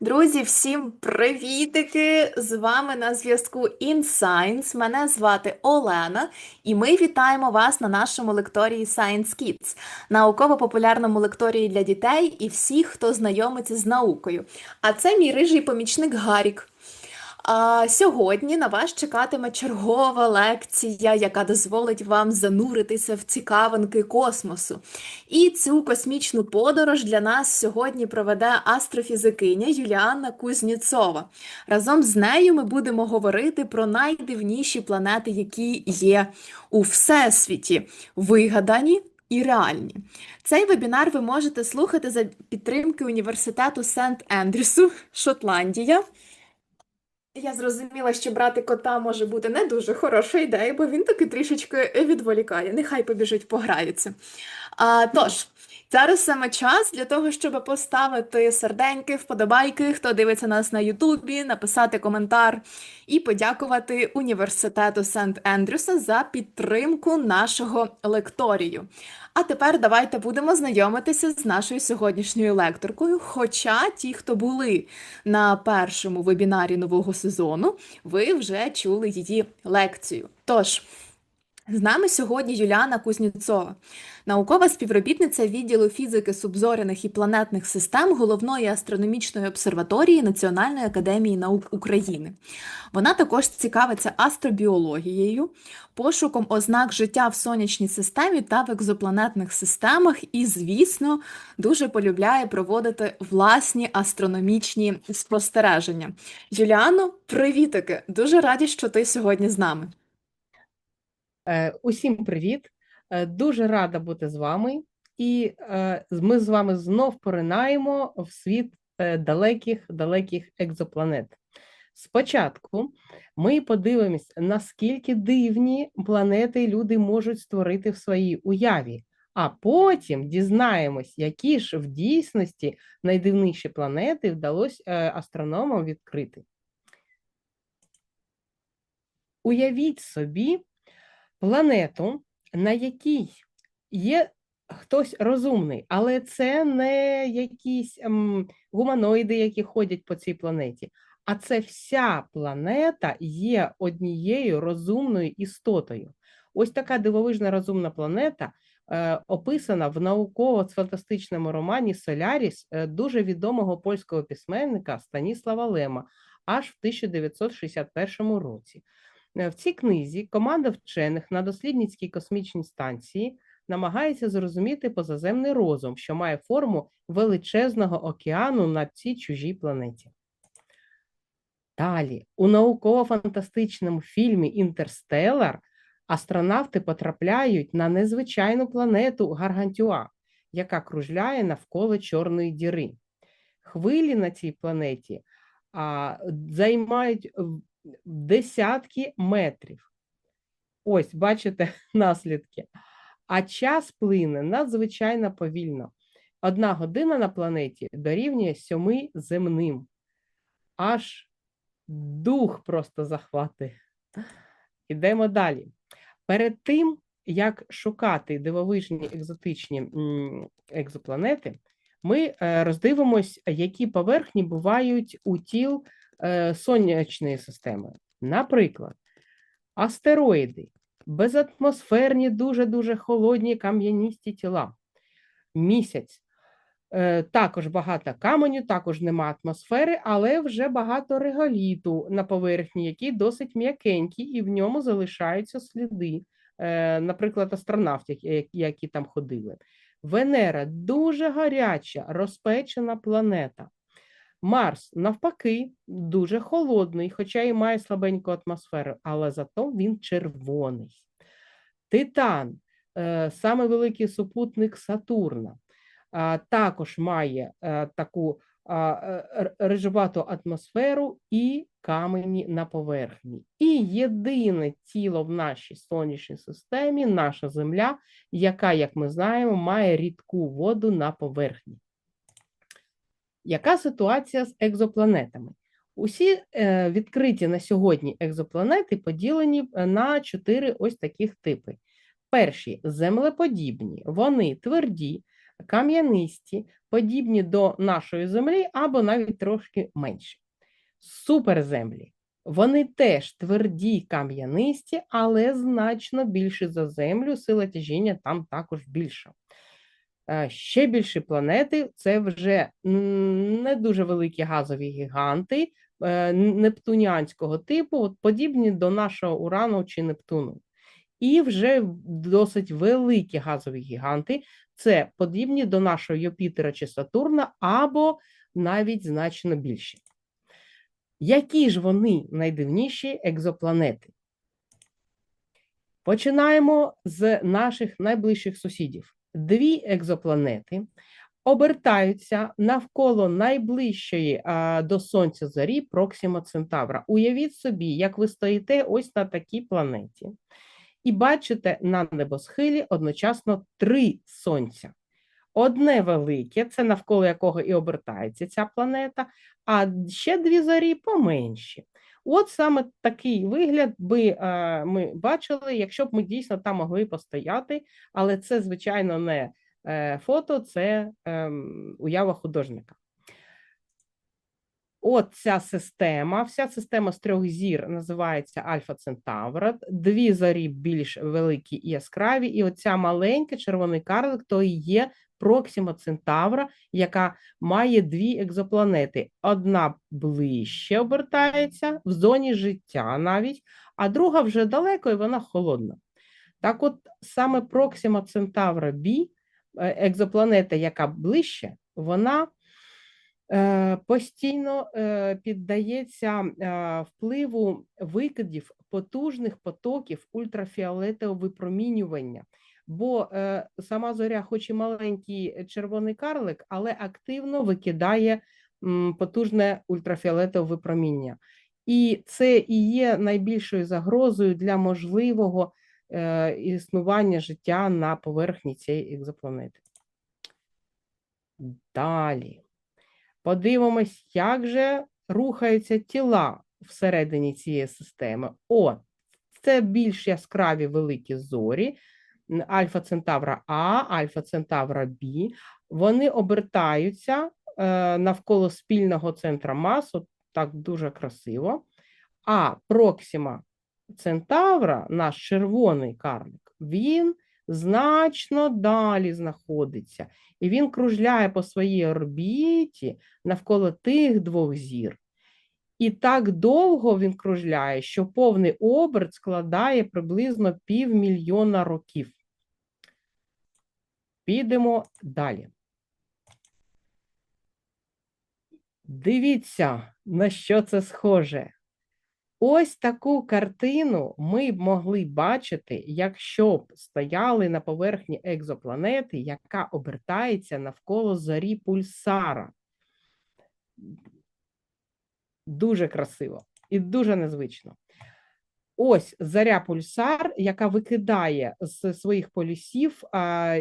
Друзі, всім привітики! З вами на зв'язку InScience. Мене звати Олена, і ми вітаємо вас на нашому лекторії Science Kids, науково-популярному лекторії для дітей і всіх, хто знайомиться з наукою. А це мій рижий помічник Гарік. А сьогодні на вас чекатиме чергова лекція, яка дозволить вам зануритися в цікавинки космосу. І цю космічну подорож для нас сьогодні проведе астрофізикиня Юліанна Кузніцова. Разом з нею ми будемо говорити про найдивніші планети, які є у Всесвіті, вигадані. І реальні. Цей вебінар ви можете слухати за підтримки університету Сент Ендрюсу, Шотландія. Я зрозуміла, що брати кота може бути не дуже хороша ідея, бо він таки трішечки відволікає. Нехай побіжить, пограються. А, тож, зараз саме час для того, щоб поставити серденьки, вподобайки, хто дивиться нас на Ютубі, написати коментар і подякувати університету Сент Ендрюса за підтримку нашого лекторію. А тепер давайте будемо знайомитися з нашою сьогоднішньою лекторкою. Хоча ті, хто були на першому вебінарі нового сезону, ви вже чули її лекцію. Тож, з нами сьогодні Юліана Кузніцова, наукова співробітниця відділу фізики субзоряних і планетних систем Головної астрономічної обсерваторії Національної академії наук України. Вона також цікавиться астробіологією, пошуком ознак життя в сонячній системі та в екзопланетних системах, і, звісно, дуже полюбляє проводити власні астрономічні спостереження. Юліано, привітики! Дуже раді, що ти сьогодні з нами. Е, Усім привіт! Е, Дуже рада бути з вами, і е, ми з вами знов поринаємо в світ далеких далеких екзопланет. Спочатку ми подивимось, наскільки дивні планети люди можуть створити в своїй уяві, а потім дізнаємось, які ж в дійсності найдивніші планети вдалося астрономам відкрити. Уявіть собі планету, на якій є хтось розумний, але це не якісь ем, гуманоїди, які ходять по цій планеті, а це вся планета є однією розумною істотою. Ось така дивовижна розумна планета е, описана в науково-фантастичному романі Соляріс е, дуже відомого польського письменника Станіслава Лема аж в 1961 році. Е, В цій книзі команда вчених на дослідницькій космічній станції намагається зрозуміти позаземний розум, що має форму величезного океану на цій чужій планеті. Далі, у науково-фантастичному фільмі Інтерстелар астронавти потрапляють на незвичайну планету Гаргантюа, яка кружляє навколо Чорної діри. Хвилі на цій планеті а, займають десятки метрів. Ось, бачите наслідки. А час плине надзвичайно повільно. Одна година на планеті дорівнює сьоми земним. Аж дух просто захватує. Ідемо далі. Перед тим, як шукати дивовижні екзотичні екзопланети, ми е, роздивимось, які поверхні бувають у тіл сонячної системи. Наприклад, астероїди, безатмосферні, дуже-дуже холодні кам'яністі тіла. Місяць. Е, Також багато каменю, також нема атмосфери, але вже багато реголіту на поверхні, який досить м'якенький, і в ньому залишаються сліди, е, наприклад, астронавтів, які там ходили. Венера дуже гаряча, розпечена планета. Марс, навпаки, дуже холодний, хоча і має слабеньку атмосферу, але зато він червоний. Титан, е, саме великий супутник Сатурна, також має е, таку е, рижувату атмосферу і камені на поверхні. І єдине тіло в нашій сонячній системі, наша Земля, яка, як ми знаємо, має рідку воду на поверхні. Яка ситуація з екзопланетами? Усі е, відкриті на сьогодні екзопланети поділені е, на чотири ось таких типи. Перші землеподібні, вони тверді, кам'янисті, подібні до нашої землі або навіть трошки менші. Суперземлі. Вони теж тверді кам'янисті, але значно більші за землю, сила тяжіння там також більша. Е, Ще більші планети це вже не дуже великі газові гіганти е, нептуніанського типу, от подібні до нашого Урану чи Нептуну. І вже досить великі газові гіганти, це подібні до нашого Юпітера чи Сатурна, або навіть значно більші. Які ж вони найдивніші екзопланети? Починаємо з наших найближчих сусідів. Дві екзопланети обертаються навколо найближчої а, до Сонця зорі Проксима Центавра. Уявіть собі, як ви стоїте ось на такій планеті, і бачите на небосхилі одночасно три сонця. Одне велике, це навколо якого і обертається ця планета, а ще дві зорі поменші. От саме такий вигляд би е, ми бачили, якщо б ми дійсно там могли постояти, але це, звичайно, не е, фото, це е, уява художника. От ця система, вся система з трьох зір називається Альфа Центавра. Дві зорі більш великі і яскраві, і оця маленька червоний карлик то і є Проксима Центавра, яка має дві екзопланети. Одна ближче обертається в зоні життя навіть, а друга вже далеко і вона холодна. Так от саме Проксима Центавра Б, екзопланета, яка ближче, вона е, постійно е, піддається е, впливу викидів потужних потоків ультрафіолетового випромінювання. Бо е, сама зоря, хоч і маленький червоний карлик, але активно викидає потужне ультрафіолетове випроміння. І це і є найбільшою загрозою для можливого е, існування життя на поверхні цієї екзопланети. Далі. Подивимось, як же рухаються тіла всередині цієї системи. О, це більш яскраві великі зорі. Альфа Центавра А, Альфа Центавра Б, вони обертаються е, навколо спільного центра мас, от так дуже красиво. А Проксима Центавра, наш червоний карлик, він значно далі знаходиться. І він кружляє по своїй орбіті навколо тих двох зір. І так довго він кружляє, що повний оберт складає приблизно півмільйона років. Підемо далі. Дивіться, на що це схоже. Ось таку картину ми б могли бачити, якщо б стояли на поверхні екзопланети, яка обертається навколо зорі пульсара. Дуже красиво і дуже незвично. Ось заря пульсар, яка викидає з своїх полюсів а,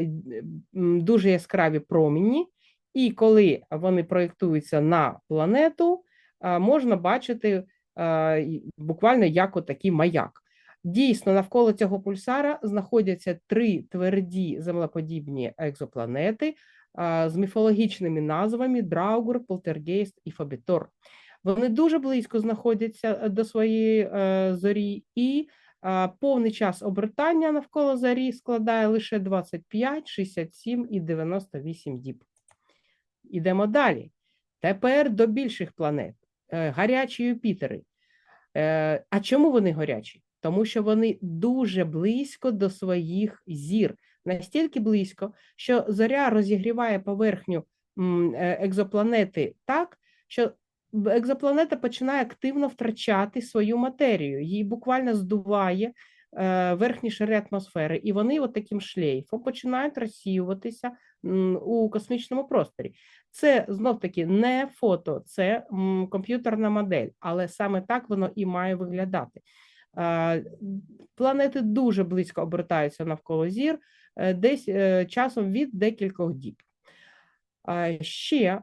дуже яскраві промені, і коли вони проєктуються на планету, а, можна бачити а, буквально як отакий маяк. Дійсно, навколо цього пульсара знаходяться три тверді землеподібні екзопланети а, з міфологічними назвами Драугур, Полтергейст і Фобітор. Вони дуже близько знаходяться е, до своєї е, зорі, і е, повний час обертання навколо зорі складає лише 25, 67 і 98 діб. Ідемо далі. Тепер до більших планет. Гарячі Юпітери. А чому вони гарячі? Тому що вони дуже близько до своїх зір, настільки близько, що зоря розігріває поверхню екзопланети так, що екзопланета починає активно втрачати свою матерію, її буквально здуває е, верхні шари атмосфери, і вони от таким шлейфом починають розсіюватися у космічному просторі. Це знов таки не фото, це комп'ютерна модель, але саме так воно і має виглядати. Е, Планети дуже близько обертаються навколо зір, е, десь часом від декількох діб. А Ще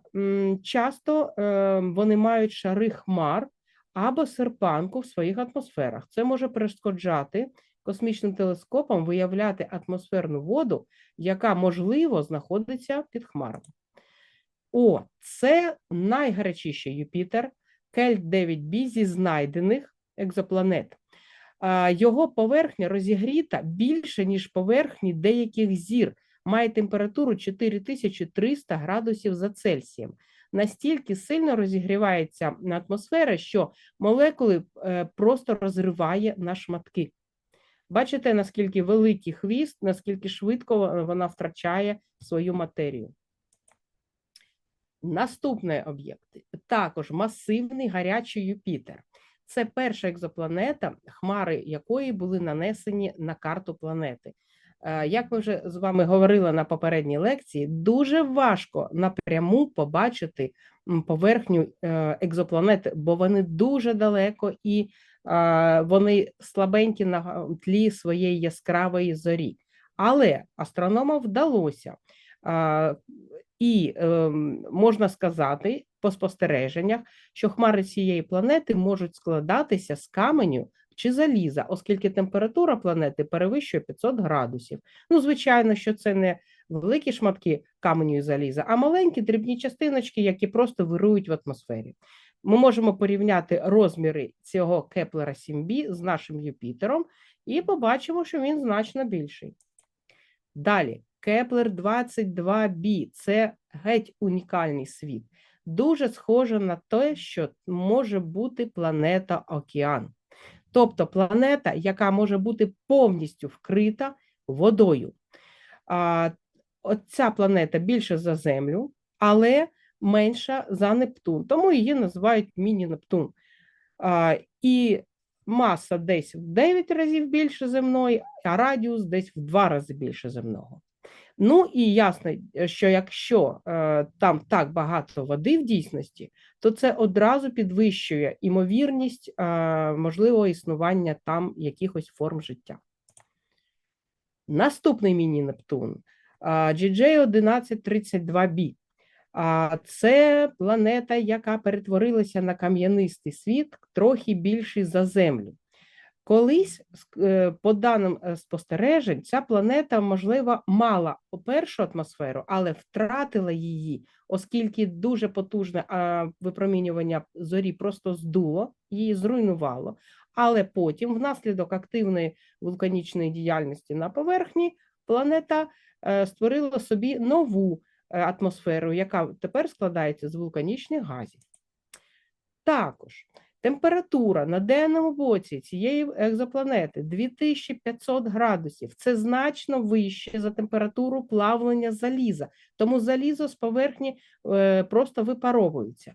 часто е, вони мають шари хмар або серпанку в своїх атмосферах. Це може перешкоджати космічним телескопом виявляти атмосферну воду, яка можливо знаходиться під хмарами. О, це найгарячіший Юпітер, Кельт 9b зі знайдених екзопланет. Його поверхня розігріта більше, ніж поверхні деяких зір, має температуру 4300 градусів за Цельсієм. Настільки сильно розігрівається атмосфера, що молекули е, просто розриває на шматки. Бачите, наскільки великий хвіст, наскільки швидко вона втрачає свою матерію. Наступний об'єкт також масивний гарячий Юпітер. Це перша екзопланета, хмари якої були нанесені на карту планети. Е, Як ми вже з вами говорили на попередній лекції, дуже важко напряму побачити поверхню е, екзопланети, бо вони дуже далеко і е, вони слабенькі на тлі своєї яскравої зорі. Але астрономам вдалося. І можна сказати по спостереженнях, що хмари цієї планети можуть складатися з каменю чи заліза, оскільки температура планети перевищує 500 градусів. Ну, звичайно, що це не великі шматки каменю і заліза, а маленькі дрібні частиночки, які просто вирують в атмосфері. Ми можемо порівняти розміри цього Кеплера 7b з нашим Юпітером і побачимо, що він значно більший. Далі, Кеплер 22b це геть унікальний світ. Дуже схоже на те, що може бути планета Океан. Тобто планета, яка може бути повністю вкрита водою. А, Оця планета більше за Землю, але менша за Нептун, тому її називають міні-Нептун. А, І маса десь в 9 разів більше земної, а радіус десь в 2 рази більше земного. Ну і ясно, що якщо е, там так багато води в дійсності, то це одразу підвищує імовірність е, можливого існування там якихось форм життя. Наступний міні-Нептун GJ1132b. Це планета, яка перетворилася на кам'янистий світ, трохи більший за Землю. Колись, е, по даним е, спостережень, ця планета, можливо, мала першу атмосферу, але втратила її, оскільки дуже потужне випромінювання зорі просто здуло, її зруйнувало. Але потім, внаслідок активної вулканічної діяльності на поверхні, планета е, створила собі нову атмосферу, яка тепер складається з вулканічних газів. Також Температура на денному боці цієї екзопланети 2500 градусів. Це значно вище за температуру плавлення заліза, тому залізо з поверхні е, просто випаровується.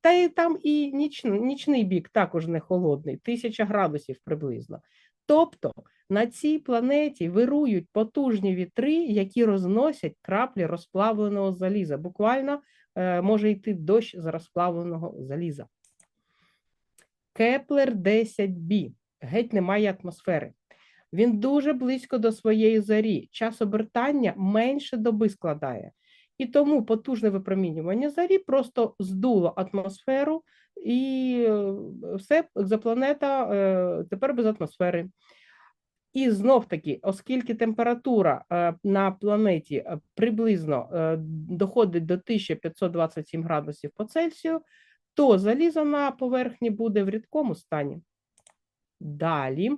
Та й там і нічний, нічний бік також не холодний, 1000 градусів приблизно. Тобто на цій планеті вирують потужні вітри, які розносять краплі розплавленого заліза. Буквально е, може йти дощ з розплавленого заліза. Кеплер 10b, геть немає атмосфери. Він дуже близько до своєї зорі. Час обертання менше доби складає. І тому потужне випромінювання зорі просто здуло атмосферу, і е, все, екзопланета е, тепер без атмосфери. І знов таки, оскільки температура е, на планеті приблизно доходить до 1527 градусів по Цельсію, то залізо на поверхні буде в рідкому стані. Далі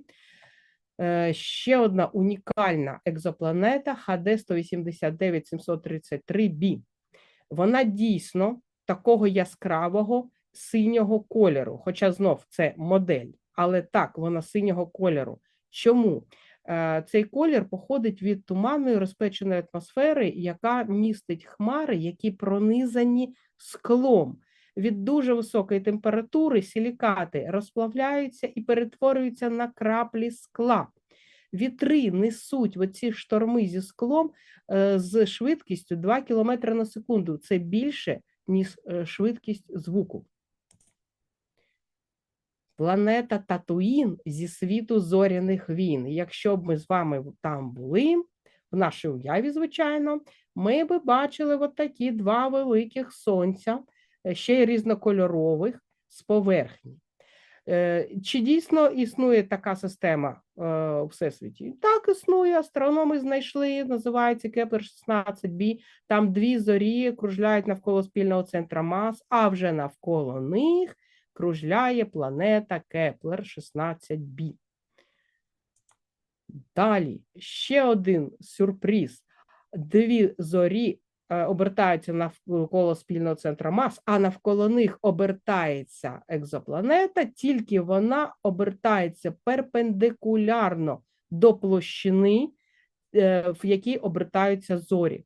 е, ще одна унікальна екзопланета HD 189 733 b Вона дійсно такого яскравого синього кольору, хоча знов це модель, але так, вона синього кольору. Чому? Е, цей колір походить від туманної розпеченої атмосфери, яка містить хмари, які пронизані склом від дуже високої температури силікати розплавляються і перетворюються на краплі скла. Вітри несуть оці шторми зі склом е, з швидкістю 2 км на секунду. Це більше, ніж е, швидкість звуку. Планета Татуїн зі світу зоряних війн. Якщо б ми з вами там були, в нашій уяві, звичайно, ми б бачили от такі два великих сонця. Е, ще й різнокольорових з поверхні. Е, Чи дійсно існує така система е, у Всесвіті? Так, існує. Астрономи знайшли, називається Кеплер 16b. Там дві зорі кружляють навколо спільного центра мас, а вже навколо них кружляє планета Кеплер 16b. Далі ще один сюрприз. Дві зорі обертаються навколо спільного центра мас, а навколо них обертається екзопланета, тільки вона обертається перпендикулярно до площини, е, в якій обертаються зорі.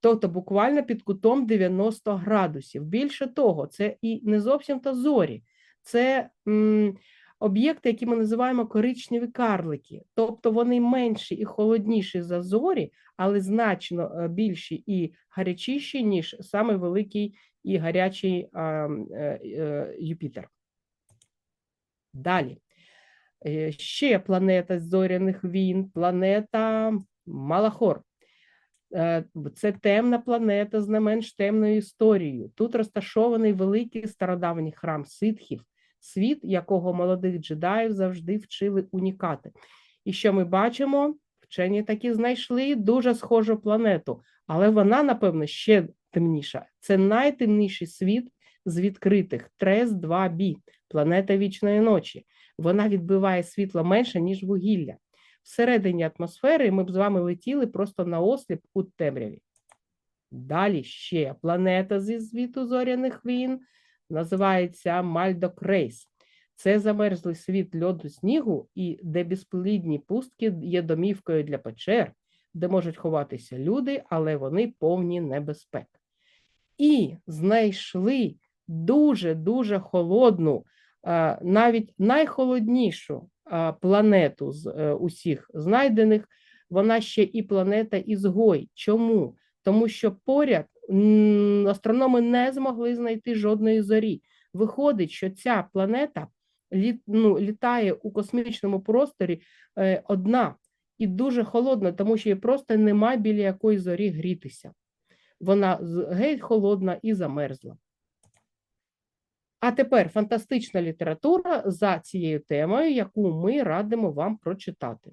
Тобто буквально під кутом 90 градусів. Більше того, це і не зовсім то зорі, це м, об'єкти, які ми називаємо коричневі карлики. Тобто вони менші і холодніші за зорі, але значно е, більші і гарячіші, ніж саме великий і гарячий а, е, е, Юпітер. Далі. Ще планета зоряних війн, планета Малахор. Це темна планета з не менш темною історією. Тут розташований великий стародавній храм ситхів, світ, якого молодих джедаїв завжди вчили унікати. І що ми бачимо? Вчені таки знайшли дуже схожу планету, але вона, напевно, ще темніша. Це найтемніший світ з відкритих Трес 2b, планета вічної ночі. Вона відбиває світло менше, ніж вугілля. Всередині атмосфери ми б з вами летіли просто на осліп у темряві. Далі ще планета зі світу зоряних війн називається Мальдокрейс. Це замерзлий світ льоду снігу, і де безплідні пустки є домівкою для печер, де можуть ховатися люди, але вони повні небезпек. І знайшли дуже-дуже холодну, навіть найхолоднішу планету з е, усіх знайдених. Вона ще і планета Ізгой. Чому? Тому що поряд астрономи не змогли знайти жодної зорі. Виходить, що ця планета літ, ну, літає у космічному просторі е, одна і дуже холодна, тому що їй просто немає біля якої зорі грітися. Вона геть холодна і замерзла. А тепер фантастична література за цією темою, яку ми радимо вам прочитати.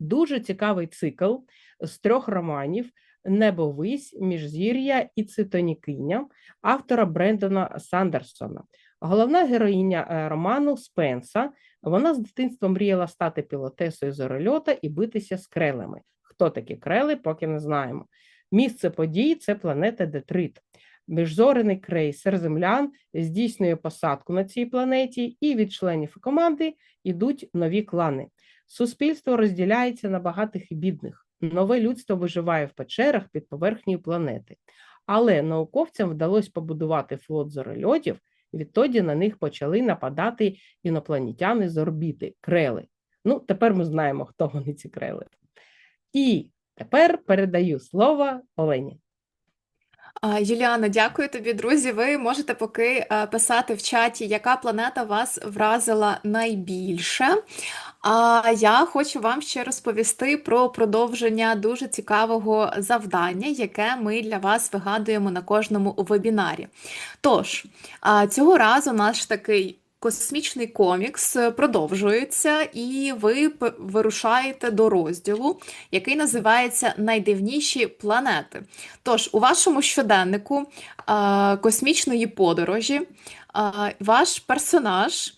Дуже цікавий цикл з трьох романів Небовись, Міжзір'я і Цитонікиня автора Брендона Сандерсона. Головна героїня е, роману Спенса. Вона з дитинства мріяла стати пілотесою зорольота і битися з крелями. Хто такі крели, поки не знаємо. Місце подій це планета Детрит. Міжзоряний крейсер землян здійснює посадку на цій планеті, і від членів команди йдуть нові клани. Суспільство розділяється на багатих і бідних. Нове людство виживає в печерах під поверхнею планети. Але науковцям вдалося побудувати флот зорольотів, відтоді на них почали нападати інопланетяни з орбіти, крели. Ну, тепер ми знаємо, хто вони ці крели. І тепер передаю слово Олені. А, Юліана, дякую тобі, друзі. Ви можете поки е, писати в чаті, яка планета вас вразила найбільше. А я хочу вам ще розповісти про продовження дуже цікавого завдання, яке ми для вас вигадуємо на кожному вебінарі. Тож, цього разу наш такий. Космічний комікс продовжується, і ви вирушаєте до розділу, який називається Найдивніші планети. Тож, у вашому щоденнику космічної подорожі ваш персонаж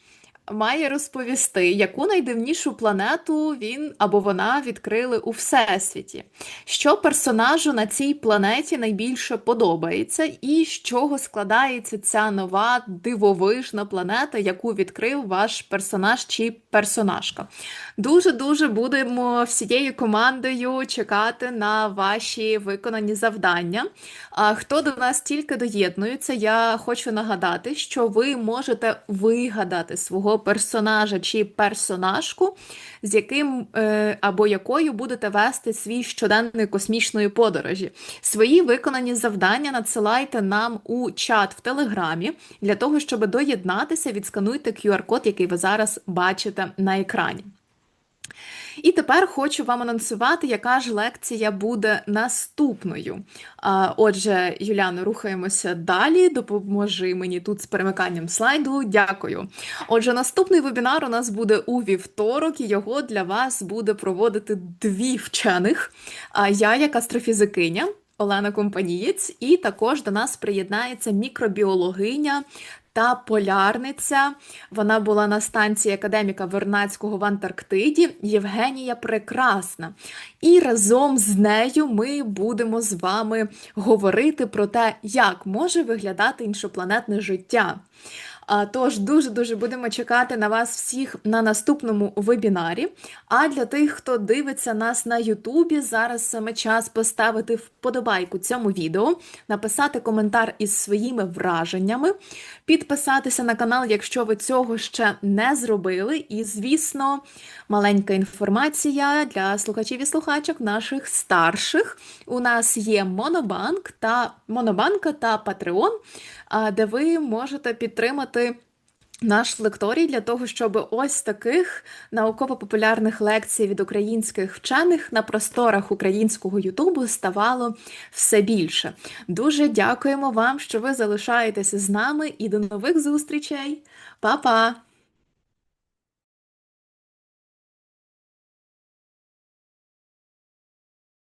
має розповісти, яку найдивнішу планету він або вона відкрили у Всесвіті. Що персонажу на цій планеті найбільше подобається, і з чого складається ця нова дивовижна планета, яку відкрив ваш персонаж чи персонажка. Дуже-дуже будемо всією командою чекати на ваші виконані завдання. А хто до нас тільки доєднується, я хочу нагадати, що ви можете вигадати свого персонажа чи персонажку, з яким е, або якою будете вести свій щоденний космічної подорожі. Свої виконані завдання надсилайте нам у чат в Телеграмі. Для того, щоб доєднатися, відскануйте QR-код, який ви зараз бачите на екрані. І тепер хочу вам анонсувати, яка ж лекція буде наступною. Отже, Юляно, рухаємося далі. Допоможи мені тут з перемиканням слайду. Дякую. Отже, наступний вебінар у нас буде у вівторок, і його для вас буде проводити дві вчених. Я, як астрофізикиня, Олена Компанієць, і також до нас приєднається мікробіологиня та полярниця. Вона була на станції академіка Вернацького в Антарктиді Євгенія Прекрасна. І разом з нею ми будемо з вами говорити про те, як може виглядати іншопланетне життя. Тож дуже-дуже будемо чекати на вас всіх на наступному вебінарі. А для тих, хто дивиться нас на Ютубі, зараз саме час поставити вподобайку цьому відео, написати коментар із своїми враженнями, підписатися на канал, якщо ви цього ще не зробили. І, звісно, маленька інформація для слухачів і слухачок наших старших. У нас є Монобанк та Монобанка та а, де ви можете підтримати. Наш лекторій для того, щоб ось таких науково-популярних лекцій від українських вчених на просторах українського Ютубу ставало все більше. Дуже дякуємо вам, що ви залишаєтеся з нами, і до нових зустрічей. Па-па!